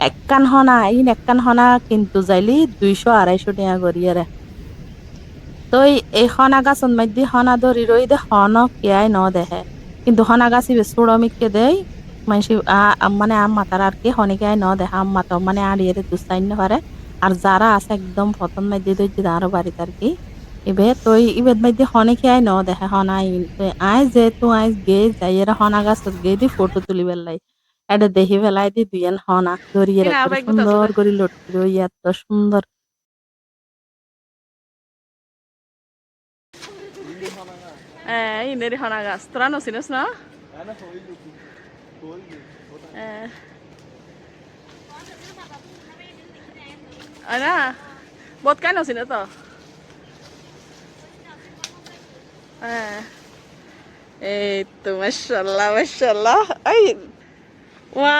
একখান হনা ইন একখান হনা কিন্তু যাইলি দুইশো আড়াইশো টাকা করি আরে তো এই- হনা গাছত মাইদি হনা ধরি রই দে, হন কেয়াই ন দেহে। কিন্তু হনা গাছি সুড়মিককে দেই আ- মানে আম মাতার আর কি হনিকাই ন দেখা আম মাতা মানে আর ইয়ে দুস্তাইন পারে আর যারা আছে একদম প্রথম মাইদি দই আরও বাড়িতে আর কি ইবে তো ইবে মাইদি হনে ন দেখে হনাই আই যেহেতু আই, গে, যাই এরা হনা গাছত গে দি ফটো তুলি পেলাই এটা দেখি পেলাই দি দুইয়ান হনা ধরিয়ে কিনা একদম আবেগ সুন্দর করে লটকি রই এত সুন্দর। ইনেরি হনা গাছ। তোরা নছিনস না? না বহুত কাই নছিন তো? এই তো মাশাল্লাহ মাশাল্লাহ। এই ওয়া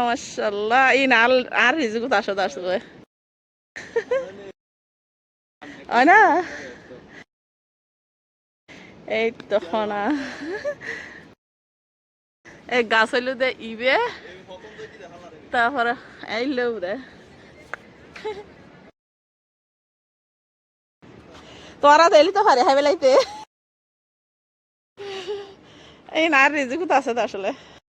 মাশাল্লাহ ইন আর আর হিজুগুত আসো আসো না এই তো এই হইল দে ইবে তারপরে এলি তো এই না আছে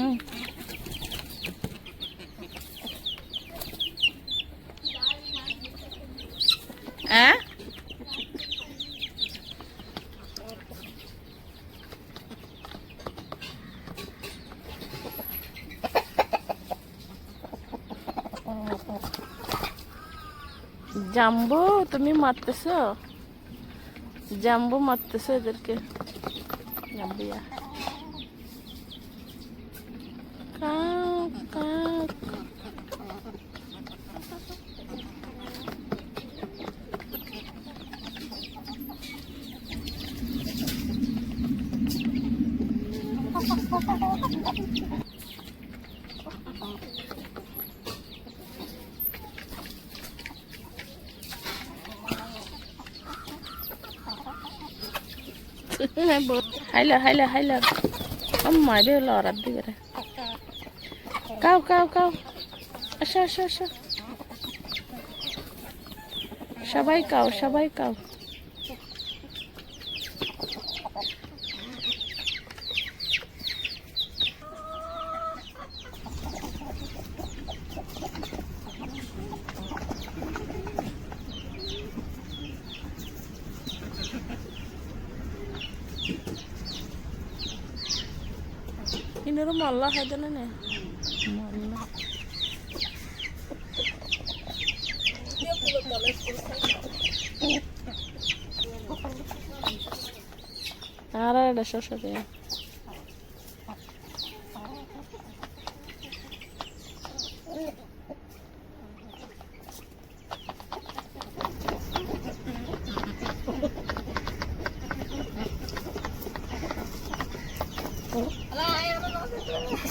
হুম। হ্যাঁ জাম্বু তুমি মারতেছ জাম্বু মারতেছ এদেরকে জাম্বিয়া হাইলা হাইলা হাইলা আম্মা রে লড়ার দিকে রে কাউ কাউ কাউ আসো আসো আসো সবাই কাও সবাই ഇന്നൊരു മല്ല ഹൈതനെ മല്ല ആരാ ഡഷ ഷതയാ